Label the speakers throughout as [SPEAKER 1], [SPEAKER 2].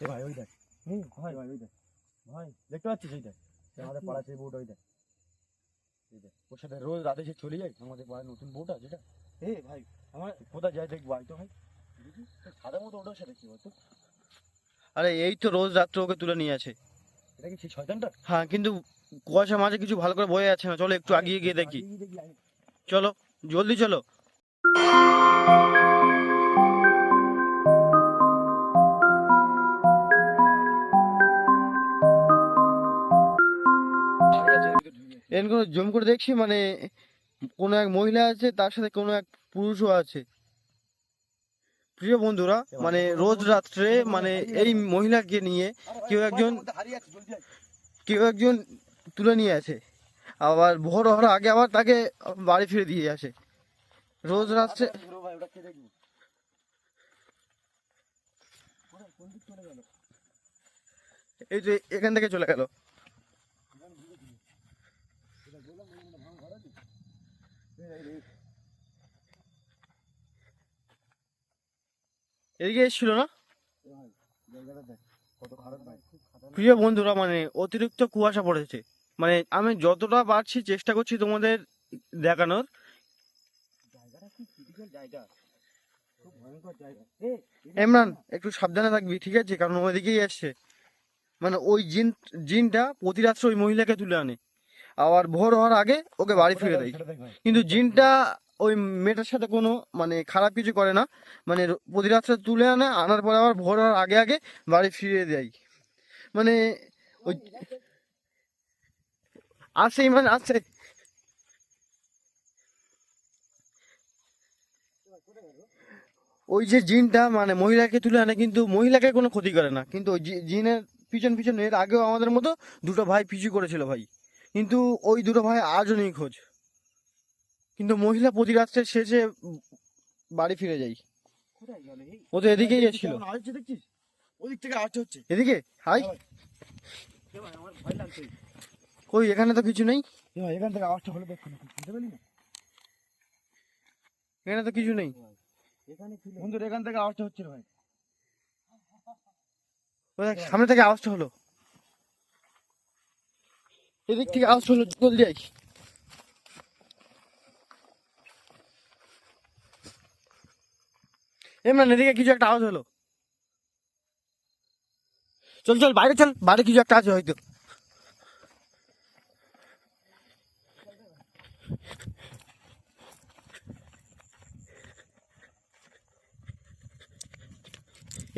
[SPEAKER 1] এ ভাই ওই দেখ। হুম ভাই ভাই ওই দেখ। ভাই দেখতে পাচ্ছিস? এই দেখ। আমাদের পাড়া সেই বউটা ওই দেখ। এই দেখ ওর সাথে রোজ রাতে সে চলে যায়। আমাদের পাড়ায় নতুন বউটা যেটা। এ ভাই আমার কোথায় যায় দেখব? আই তো ভাই সাদা মতো ওটার সাথে কি বলতো?
[SPEAKER 2] আরে এই তো রোজ রাত্রে ওকে তুলে নিয়ে আছে
[SPEAKER 1] এটা কি সেই শয়তানটা?
[SPEAKER 2] হ্যাঁ কিন্তু কুয়াশা মাঝে কিছু ভালো করে বয়ে আছে না। চলো একটু আগিয়ে গিয়ে দেখি।
[SPEAKER 1] দেখি
[SPEAKER 2] চলো জলদি চলো। এরকম জম করে দেখছি মানে কোনো এক মহিলা আছে তার সাথে কোনো এক পুরুষও আছে প্রিয় বন্ধুরা মানে রোজ রাত্রে মানে এই মহিলাকে নিয়ে কেউ একজন
[SPEAKER 1] আছে।
[SPEAKER 2] কেউ একজন তুলে নিয়ে আসে আবার ভোর হওয়ার আগে আবার তাকে বাড়ি ফিরে দিয়ে আসে রোজ রাত্রে? এই যে এখান থেকে চলে গেল
[SPEAKER 1] এই, এই, এই,
[SPEAKER 2] এদিকে এসেছিল না। প্রিয় বন্ধুরা মানে অতিরিক্ত কুয়াশা পড়েছে মানে আমি যতটা পারছি চেষ্টা করছি তোমাদের দেখানোর
[SPEAKER 1] জায়গাটা খুব critical জায়গা। খুব ভয়ঙ্কর জায়গা। এ, এদিকে
[SPEAKER 2] ইমরান একটু সাবধানে থাকবি ঠিক আছে কারণ ওইদিকেই আসছে মানে ওই জিন জিনটা প্রতি রাত্রে ওই মহিলাকে তুলে আনে আবার ভোর হওয়ার আগে ওকে বাড়ি ফিরে দেয়। কিন্তু জিনটা ওই মেয়েটার সাথে কোনো মানে খারাপ কিছু করে না। মানে প্রতি রাত্রে তুলে আনে আনার পরে আবার ভোর হওয়ার আগে আগে বাড়ি ফিরিয়ে দেয়। মানে ওই আসছে ইমরান আসছে ওই যে জিনটা মানে মহিলাকে তুলে আনে কিন্তু মহিলাকে কোনো ক্ষতি করে না। কিন্তু ওই জিনের পিছন পিছন এর আগেও আমাদের মতো দুটো ভাই পিছু করেছিল ভাই। কিন্তু ওই দুটো ভাই আজও নেই খোঁজ। কিন্তু মহিলা প্রতি রাত্রে শেষে বাড়ি ফিরে
[SPEAKER 1] যাই
[SPEAKER 2] ও তো এদিকেই এসেছিল?
[SPEAKER 1] ওদিক থেকে আসছে হচ্ছে।
[SPEAKER 2] এদিকে? হাই। কই এখানে তো কিছু নেই?
[SPEAKER 1] এখান থেকে আওয়াজটা হলো দেখুন শুনতে পেলি না?
[SPEAKER 2] এখানে তো কিছু নেই।
[SPEAKER 1] এখানে বন্ধুর এখান থেকে আওয়াজটা হচ্ছিল ভাই।
[SPEAKER 2] সামনে থেকে আওয়াজটা হলো। এদিক থেকে আওয়াজ হলো জলদি আই এমন এদিকে কিছু একটা আওয়াজ হলো। চল চল বাইরে চল বাইরে কিছু একটা আছে হয়তো।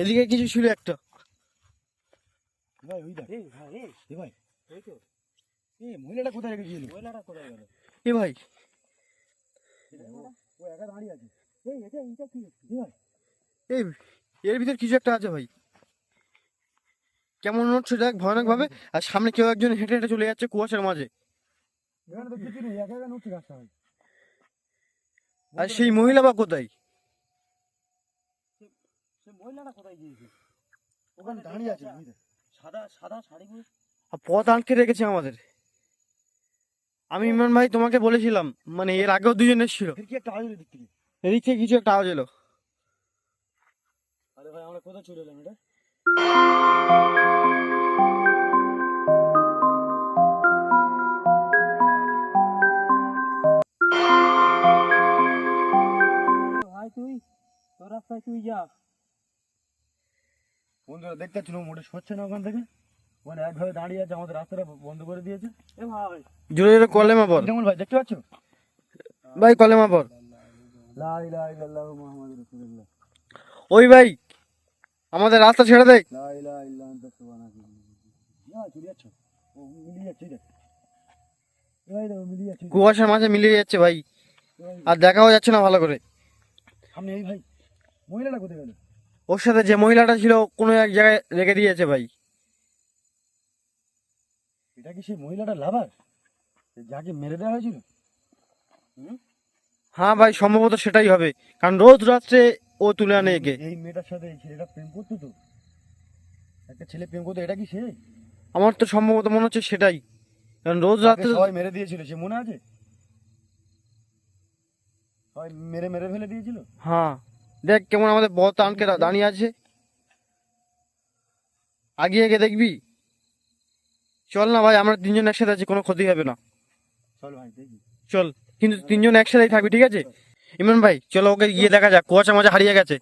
[SPEAKER 2] এদিকে কিছু ছিল একটা।
[SPEAKER 1] ভাই ওই দেখ। এই ভাই ভাই এই মহিলাটা কোথায় রেখেছিল মহিলাটা কোথায় গেল?
[SPEAKER 2] এ ভাই।
[SPEAKER 1] ও একা দাঁড়িয়ে আছে। এই এটা এটা কি? এ ভাই।
[SPEAKER 2] এই এর ভিতর কিছু একটা আছে ভাই। কেমন মনে হচ্ছে দেখ ভয়ানক ভাবে আর সামনে কেউ একজন হেঁটে হেঁটে চলে যাচ্ছে কুয়াশার মাঝে। আর সেই মহিলা বা কোথায়? পথ আটকে রেখেছে আমাদের। আমি ইমরান ভাই তোমাকে বলেছিলাম মানে এর আগেও দুজন এসেছিল। এদিক থেকে কিছু একটা আওয়াজ এলো।
[SPEAKER 1] আরে ভাই আমরা কোথায় চলে এলাম এটা? ভাই তুই? তোর রাস্তায় তুই যা। বন্ধুরা দেখতে পাচ্ছিল মোটে সরছে না ওখান থেকে? ওখানে একভাবে দাঁড়িয়ে আছে আমাদের রাস্তাটা বন্ধ করে দিয়েছে। এ ভাই।
[SPEAKER 2] জোরে জোরে কলেমা পর
[SPEAKER 1] যেমন ভাই দেখতে পাচ্ছ?
[SPEAKER 2] ভাই কলেমা পর
[SPEAKER 1] লা ইলাহা ইল্লাল্লাহু মুহাম্মাদুর রাসূলুল্লাহ।
[SPEAKER 2] ওই ভাই আমাদের রাস্তা ছেড়ে দেয়
[SPEAKER 1] লা ইলাহা ইল্লা আনতা সুবহানাকা চলে যাচ্ছ? ও মিলিয়ে যাচ্ছে দেখ। এই দেখো মিলিয়ে যাচ্ছে।
[SPEAKER 2] কুয়াশার মাঝে মিলিয়ে যাচ্ছে ভাই। আর দেখাও যাচ্ছে না ভালো করে।
[SPEAKER 1] সামনে এই ভাই মহিলাটা কোথায় গেল?
[SPEAKER 2] ওর সাথে যে মহিলাটা ছিল কোনো এক জায়গায় রেখে দিয়েছে ভাই।
[SPEAKER 1] এটা কি সেই মহিলাটা লাভার যাকে মেরে দেওয়া হয়েছিল?
[SPEAKER 2] হ্যাঁ ভাই সম্ভবত সেটাই হবে। কারণ রোজ রাত্রে ও তুলে আনে একে।
[SPEAKER 1] এই মেয়েটার সাথে এই ছেলেটা প্রেম করতো তো? একটা ছেলে প্রেম করতো এটা কি সে?
[SPEAKER 2] আমার তো সম্ভবত মনে হচ্ছে সেটাই। কারণ রোজ রাত্রে
[SPEAKER 1] সবাই মেরে দিয়েছিল সে মনে আছে? সবাই মেরে মেরে ফেলে দিয়েছিল?
[SPEAKER 2] হ্যাঁ। দেখ কেমন আমাদের বত আনকে দাঁড়িয়ে আছে। আগিয়ে গিয়ে দেখবি? চল না ভাই, আমরা তিনজন একসাথে আছি, কোনো ক্ষতি হবে না।
[SPEAKER 1] চল ভাই
[SPEAKER 2] চল কিন্তু তিনজন একসাথেই থাকবি, ঠিক আছে? ইমরান ভাই, চলো ওকে গিয়ে দেখা যাক, কুয়াশা মাজা হারিয়ে গেছে।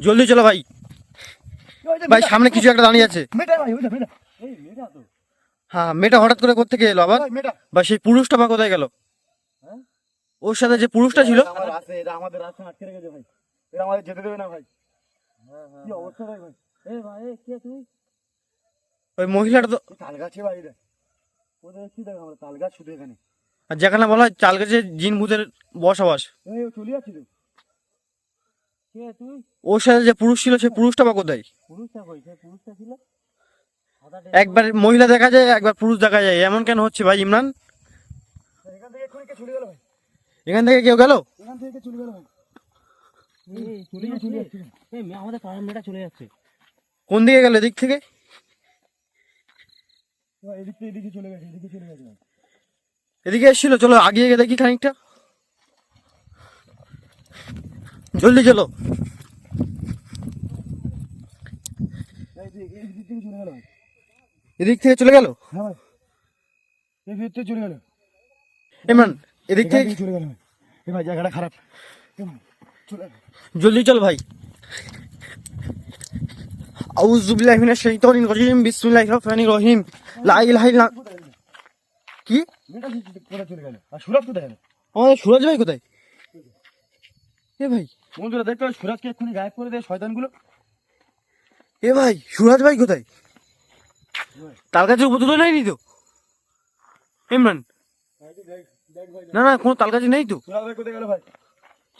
[SPEAKER 2] জলদি চলো ভাই। ভাই, সামনে কিছু একটা দাঁড়িয়ে আছে। হ্যাঁ মেয়েটা হঠাৎ করে কোথেকে এলো আবার? বা সেই পুরুষটা বা কোথায় গেল? ওর সাথে যে পুরুষটা ছিল?
[SPEAKER 1] আমাদের যেতে দেবে না ভাই। অবস্থা ভাই ভাই?
[SPEAKER 3] এ ভাই কে তুই?
[SPEAKER 2] ওই মহিলাটা তো
[SPEAKER 1] তাল গাছে ভাই দেখ আমরা তাল গাছ শুধু এখানে।
[SPEAKER 2] আর যেখানে বলা হয় চাল গাছে জিন ভূতের বসবাস।
[SPEAKER 1] এই ও চলে
[SPEAKER 3] কে
[SPEAKER 2] ওর সাথে যে পুরুষ ছিল সেই পুরুষটা বা কোথায়?
[SPEAKER 3] পুরুষটা কই? সে পুরুষটা ছিল?
[SPEAKER 2] একবার মহিলা দেখা যায় একবার পুরুষ দেখা যায়। এমন কেন হচ্ছে ভাই ইমরান?
[SPEAKER 1] এখান থেকে কে চলে গেল ভাই?
[SPEAKER 2] এখান থেকে কেউ গেল?
[SPEAKER 1] এখান থেকে চলে গেল ভাই?
[SPEAKER 3] এই চলে যাচ্ছে। চলে এই আমাদের পাড়ার মেয়েটা চলে যাচ্ছে।
[SPEAKER 2] কোন দিকে গেল এদিক থেকে?
[SPEAKER 1] এদিক এদিকে চলে গেছে এদিকে চলে গেছে।
[SPEAKER 2] এদিকে এসেছিল চলো আগিয়ে গিয়ে দেখি খানিকটা। জলদি চলো।
[SPEAKER 1] এদিক থেকে চলে গেল।
[SPEAKER 2] এদিক থেকে চলে গেল?
[SPEAKER 1] হ্যাঁ গেল।
[SPEAKER 2] ইমরান এদিক থেকে
[SPEAKER 1] চলে গেল এ ভাই জায়গাটা খারাপ।
[SPEAKER 2] জলদি চল ভাই। আউযু বিল্লাহি মিনাশ শাইতানির রাজিম বিসমিল্লাহির রহমানির রহিম। লা ইলাহা ইল্লা কি?
[SPEAKER 1] সুরাজ কোথায়
[SPEAKER 2] আমাদের সুরজ ভাই কোথায়? এ ভাই।
[SPEAKER 1] বন্ধুরা দেখতে সুরাজকে এক্ষুনি গায়েব করে দেয় শয়তানগুলো।
[SPEAKER 2] এ ভাই সুরাজ ভাই কোথায়? গাছের উপর তুলে নেয়নি তো? ইমরান। না না কোনো তাল গাছে নেই তো?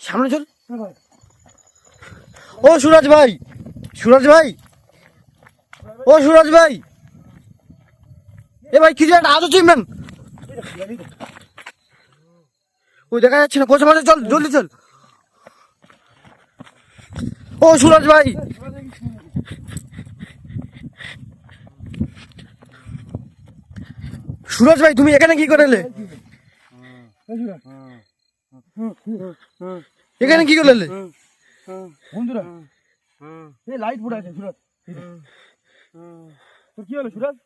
[SPEAKER 2] সামনে চল।
[SPEAKER 1] হ্যাঁ
[SPEAKER 2] ও সুরাজ ভাই! সুরাজ ভাই! ও সুরাজ ভাই। এ ভাই কিছু একটা আজ হচ্ছে ইমরান ওই দেখা যাচ্ছে না, কোচা মাঝে চল, জলদি চল। ও সুরাজ ভাই। সুরাজ ভাই, তুমি এখানে কি করে এলে এখানে কি করে এলে
[SPEAKER 1] বন্ধুরা লাইট আছে, সুরাজ। তোর কি হলো সুরাজ?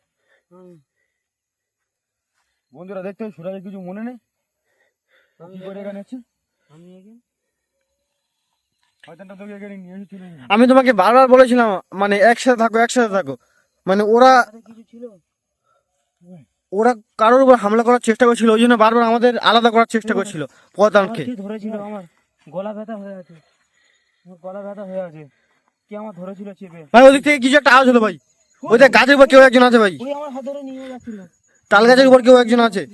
[SPEAKER 1] বন্ধুরা দেখতে সুরাজের কিছু মনে নেই। কি করে এখানে আছে
[SPEAKER 3] আমি এখানে
[SPEAKER 2] তোমাকে বারবার বলেছিলাম মানে একসাথে থাকো একসাথে থাকো। মানে ওরা ওরা কারোর উপর হামলা করার চেষ্টা করছিল ওই জন্য বারবার আমাদের আলাদা করার চেষ্টা করছিল প্রধানকে।
[SPEAKER 3] আমার কি ধরেছিল আমার? গলা ব্যথা হয়ে আছে। গলা ব্যথা হয়ে আছে। কি আমার ধরেছিল চেপে?
[SPEAKER 2] ভাই ওদিক থেকে কিছু একটা আওয়াজ হলো ভাই। ওই দেখ গাছের উপর কেউ একজন আছে ভাই।
[SPEAKER 3] ওই আমার হাত ধরে নিয়ে যাচ্ছিল।
[SPEAKER 2] তাল গাছের উপর কেউ একজন আছে।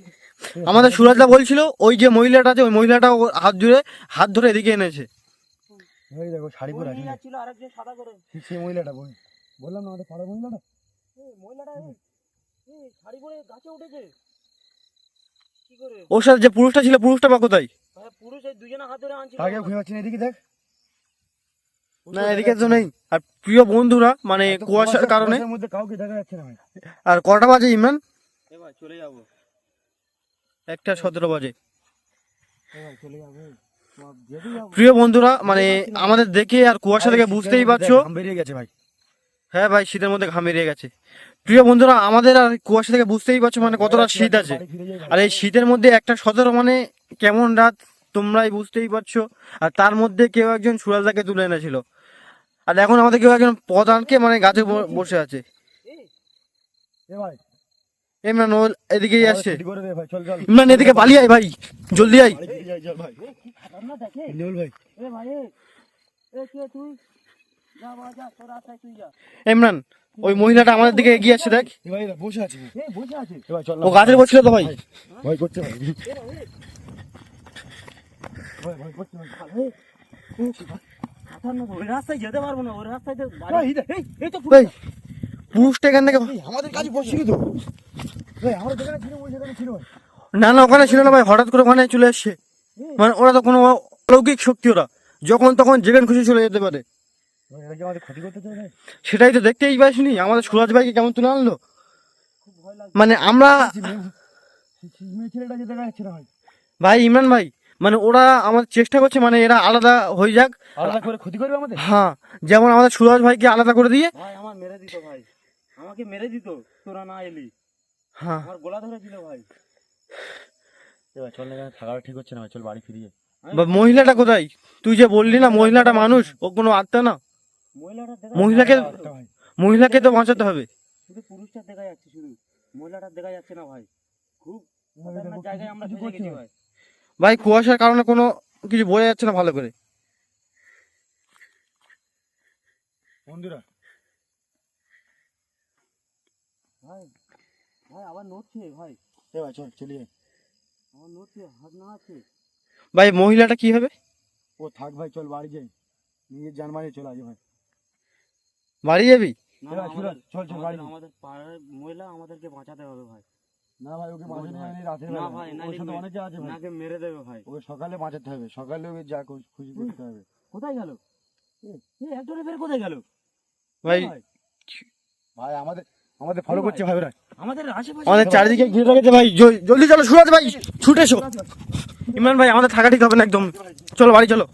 [SPEAKER 2] আমাদের সুরাজদা বলছিল ওই যে মহিলাটা আছে ওই মহিলাটা ওর হাত জুড়ে হাত ধরে এদিকে এনেছে।
[SPEAKER 1] দেখো শাড়ি পরে
[SPEAKER 3] নিয়ে
[SPEAKER 1] আছে।
[SPEAKER 3] যাচ্ছিল আরেকজন সাদা করে।
[SPEAKER 1] সেই- সেই মহিলাটা বললাম না আমাদের পাড়ার মহিলাটা?
[SPEAKER 3] মহিলাটা এই, এই শাড়ি পরে গাছে উঠেছে।
[SPEAKER 2] ওর সাথে যে পুরুষটা ছিল পুরুষটা বা কোথায়?
[SPEAKER 3] পুরুষ এই দুজনে হাত ধরে আনছিল।
[SPEAKER 1] তাকে খুঁজে পাচ্ছি না এদিকে দেখ।
[SPEAKER 2] না এদিকে তো নেই। আর প্রিয় বন্ধুরা মানে কুয়াশার কারণে
[SPEAKER 1] মধ্যে কাউকে দেখা যাচ্ছে না
[SPEAKER 2] আর কটা বাজে ইমরান?
[SPEAKER 3] চলে যাব।
[SPEAKER 2] একটা সতেরো বাজে।
[SPEAKER 3] চলে যাব
[SPEAKER 2] প্রিয় বন্ধুরা মানে আমাদের দেখে আর কুয়াশা থেকে বুঝতেই পারছ?
[SPEAKER 1] বেরিয়ে গেছে ভাই।
[SPEAKER 2] হ্যাঁ ভাই শীতের মধ্যে ঘাম বেরিয়ে গেছে। প্রিয় বন্ধুরা আমাদের আর কুয়াশা থেকে বুঝতেই পারছ মানে কতটা শীত আছে। আর এই শীতের মধ্যে একটা সতেরো মানে কেমন রাত তোমরাই বুঝতেই পারছ। আর তার মধ্যে কেউ একজন সুরাজদাকে তুলে এনেছিল। আর এখন আমাদের কেউ একজন প্রধানকে মানে গাছে ব- বসে আছে
[SPEAKER 1] এ
[SPEAKER 2] ইমরান ও এদিকেই আসছে ইমরান এদিকে পালিয়ে আয় ভাই জলদি আয়
[SPEAKER 1] বাড়ি ফিরে যাই চল ভাই
[SPEAKER 3] কি খাতারনাক দেখে
[SPEAKER 1] নিউল ভাই
[SPEAKER 3] এ ভাই এ এ কে তুই যা বাবা যা তোর রাস্তায় তুই যা
[SPEAKER 2] ইমরান ওই মহিলাটা আমাদের দিকে এগিয়ে আসছে দেখ
[SPEAKER 1] এ ভাই এরা বসে আছে
[SPEAKER 3] এ বসে আছে
[SPEAKER 1] এ ভাই চল না
[SPEAKER 2] ও গাছের বসছিল তো ভাই
[SPEAKER 1] ভয় করছে ভাই
[SPEAKER 3] ওই রাস্তায় যেতে পারব না ওই রাস্তায়
[SPEAKER 1] ভাই,
[SPEAKER 3] বাড়ি-
[SPEAKER 1] এই দেখ,
[SPEAKER 3] এই এই তো
[SPEAKER 2] এই পুরুষটা এখান থেকে
[SPEAKER 1] আমাদের কাছে বসছিল তো ভাই আমরা যেখানে ছিল ওই জায়গায় ছিল
[SPEAKER 2] না না ওখানে ছিল না ভাই হঠাৎ করে ওখানে চলে এসছে। মানে ওরা তো কোনো অলৌকিক শক্তি ওরা। যখন তখন যেখানে খুশি চলে যেতে পারে। সেটাই তো দেখতেই পাইনি আমাদের সুরাজ ভাইকে কেমন তুলে আনলো?
[SPEAKER 3] খুব ভয় লাগছে।
[SPEAKER 2] মানে আমরা
[SPEAKER 1] ভাই
[SPEAKER 2] ইমরান ভাই মানে ওরা আমাদের চেষ্টা করছে মানে এরা আলাদা হয়ে যাক।
[SPEAKER 1] আলাদা করে ক্ষতি করবে আমাদের?
[SPEAKER 2] হ্যাঁ যেমন আমাদের সুরাজ ভাইকে আলাদা করে দিয়ে
[SPEAKER 3] ভাই আমার মেরে দিত ভাই। আমাকে মেরে দিত তোরা না এলি।
[SPEAKER 2] হ্যাঁ।
[SPEAKER 3] আমার গলা ধরেছিল ভাই।
[SPEAKER 1] এবার চল না থাকাটা ঠিক হচ্ছে না চল বাড়ি ফিরে যাই
[SPEAKER 2] বা মহিলাটা কোথায়? তুই যে বললি না মহিলাটা মানুষ ও কোনো আত্মা না। মহিলাকে মহিলাকে তো বাঁচাতে হবে।
[SPEAKER 3] শুধু পুরুষটা দেখা যাচ্ছে শুধু মহিলাটা দেখা যাচ্ছে না ভাই। খুব জায়গায় আমরা গেছি ভাই।
[SPEAKER 2] ভাই কুয়াশার কারণে কোনো কিছু বোঝা যাচ্ছে না ভালো করে।
[SPEAKER 1] বন্ধুরা
[SPEAKER 3] ভাই ভাই আবার নড়ছে ভাই।
[SPEAKER 1] এ ভাই চল চলে যাই
[SPEAKER 3] আবার নড়ছে হাত না আছে।
[SPEAKER 2] ভাই মহিলাটা কি হবে?
[SPEAKER 1] ও থাক ভাই চল বাড়ি যাই। নিজের জান মারিয়ে চলে আসি ভাই।
[SPEAKER 2] বাড়ি যাবি?
[SPEAKER 1] চল, চল, চল, বাড়ি
[SPEAKER 3] আমাদের পাড়ার মহিলা আমাদেরকে বাঁচাতে হবে ভাই।
[SPEAKER 1] না ভাই ওকে
[SPEAKER 3] ভাই।
[SPEAKER 1] জানি রাতের
[SPEAKER 3] না ভাই, নাইলে
[SPEAKER 1] অনেকে আছে ভাই।
[SPEAKER 3] নাকে মেরে দেবে ভাই।
[SPEAKER 1] ওকে সকালে বাঁচাতে হবে সকালে ওকে যা খুশি করতে হবে।
[SPEAKER 3] কোথায় গেল? এই একজনে ফের কোথায় গেল?
[SPEAKER 2] ভাই
[SPEAKER 3] ভাই।
[SPEAKER 1] ভাই আমাদের আমাদের ফলো করছে ভাই ওরা।
[SPEAKER 3] আমাদের আশেপাশে
[SPEAKER 2] আমাদের চারিদিকে ঘিরে রেখেছে ভাই জলদি চলো সুরাজ ভাই ছুটে এসো। ইমরান ভাই আমাদের থাকা ঠিক হবে না একদম। চলো বাড়ি চলো।